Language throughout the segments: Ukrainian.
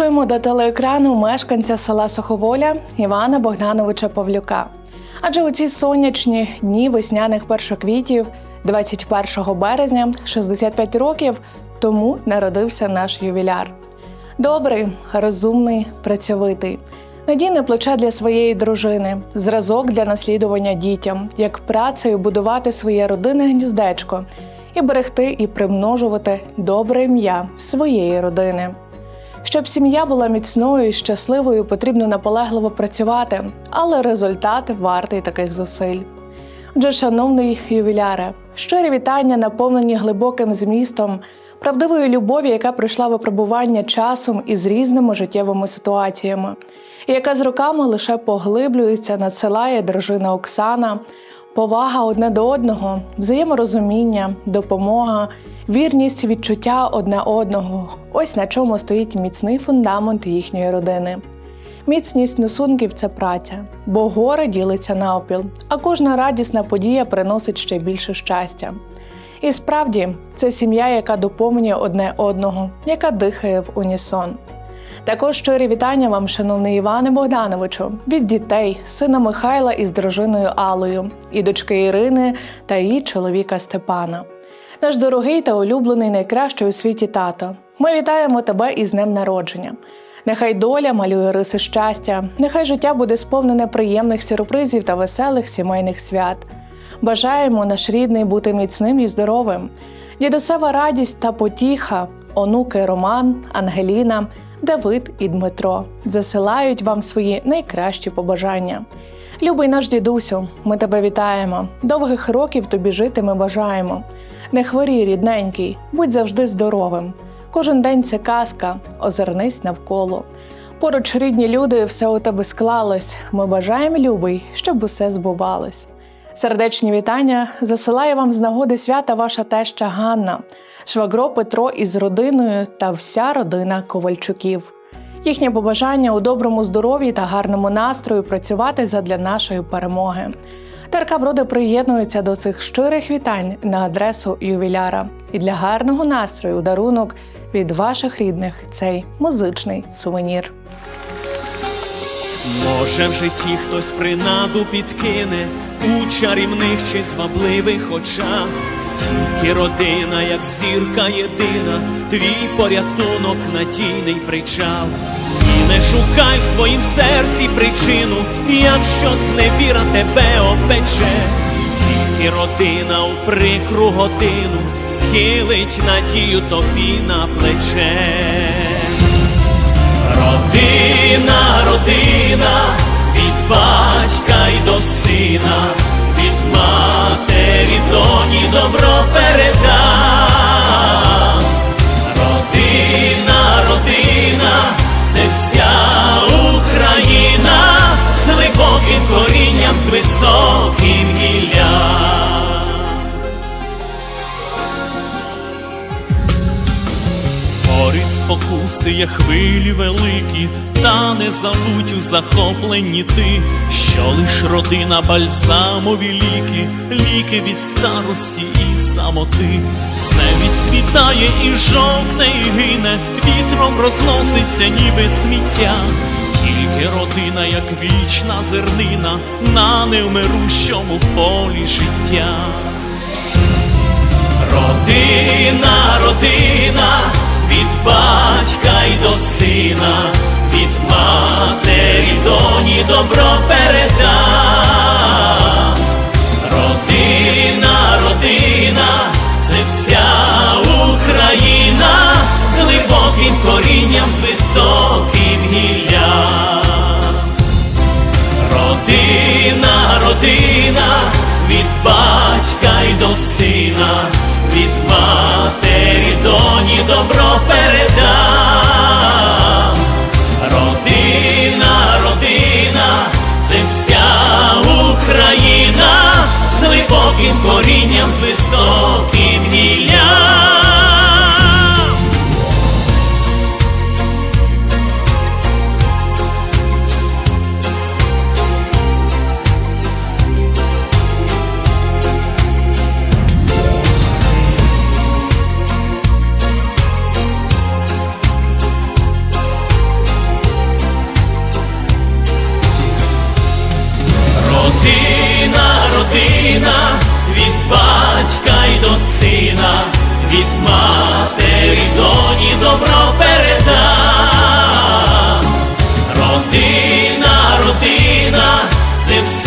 Запрошуємо до телеекрану мешканця села Суховоля Івана Богдановича Павлюка. Адже у ці сонячні дні весняних першоквітів, 21 березня, 65 років тому народився наш ювіляр. Добрий, розумний, працьовитий, надійне плече для своєї дружини, зразок для наслідування дітям, як працею будувати своє родинне гніздечко і берегти і примножувати добре ім'я своєї родини. Щоб сім'я була міцною і щасливою, потрібно наполегливо працювати, але результат вартий таких зусиль. Отже, шановний ювіляре, щирі вітання наповнені глибоким змістом, правдивою любові, яка пройшла випробування часом і з різними життєвими ситуаціями, і яка з роками лише поглиблюється, надсилає дружина Оксана, повага одне до одного, взаєморозуміння, допомога, вірність, відчуття одне одного. Ось на чому стоїть міцний фундамент їхньої родини. Міцність стосунків це праця, бо горе ділиться навпіл, а кожна радісна подія приносить ще більше щастя. І справді це сім'я, яка доповнює одне одного, яка дихає в унісон. Також щирі вітання вам, шановний Іване Богдановичу, від дітей, сина Михайла із дружиною Алою, і дочки Ірини та її чоловіка Степана. Наш дорогий та улюблений найкращий у світі тато. Ми вітаємо тебе із днем народження. Нехай доля малює риси щастя, нехай життя буде сповнене приємних сюрпризів та веселих сімейних свят. Бажаємо наш рідний бути міцним і здоровим. Дідусева радість та потіха, онуки Роман, Ангеліна, Давид і Дмитро засилають вам свої найкращі побажання. Любий наш дідусю, ми тебе вітаємо. Довгих років тобі жити ми бажаємо. Не хворій, рідненький, будь завжди здоровим. Кожен день це казка, озирнись навколо. Поруч рідні люди, все у тебе склалось. Ми бажаємо, любий, щоб усе збувалось. Сердечні вітання засилає вам з нагоди свята ваша теща Ганна, швагро Петро із родиною та вся родина Ковальчуків. Їхнє побажання у доброму здоров'ї та гарному настрою працювати задля нашої перемоги. Терка Броди приєднується до цих щирих вітань на адресу ювіляра. І для гарного настрою дарунок від ваших рідних цей музичний сувенір. Може в житті хтось принаду підкине у чарівних чи звабливих очах, тільки родина, як зірка єдина, твій порятунок надійний причал. І не шукай в своїм серці причину, якщо зневіра тебе опече, тільки родина у прикру годину схилить надію тобі на плече. Добро передам. Родина, родина, це вся Україна з глибоким корінням, з високим гіллям. Спокуси є хвилі великі, та не забудь у захопленні ти, що лиш родина бальзамові ліки, ліки від старості і самоти, все відцвітає і жовтне, і гине, вітром розноситься, ніби сміття. Тільки родина, як вічна зернина, на невмирущому полі життя. Родина, родина, від батька й до сина, від матері доні добро передам. Родина, родина, це вся Україна з глибоким корінням, з високим гіллям.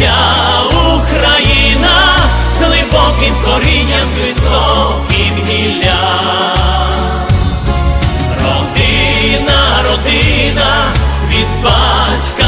Ця Україна з глибоким корінням, з високим гілля, Родина, родина від батька.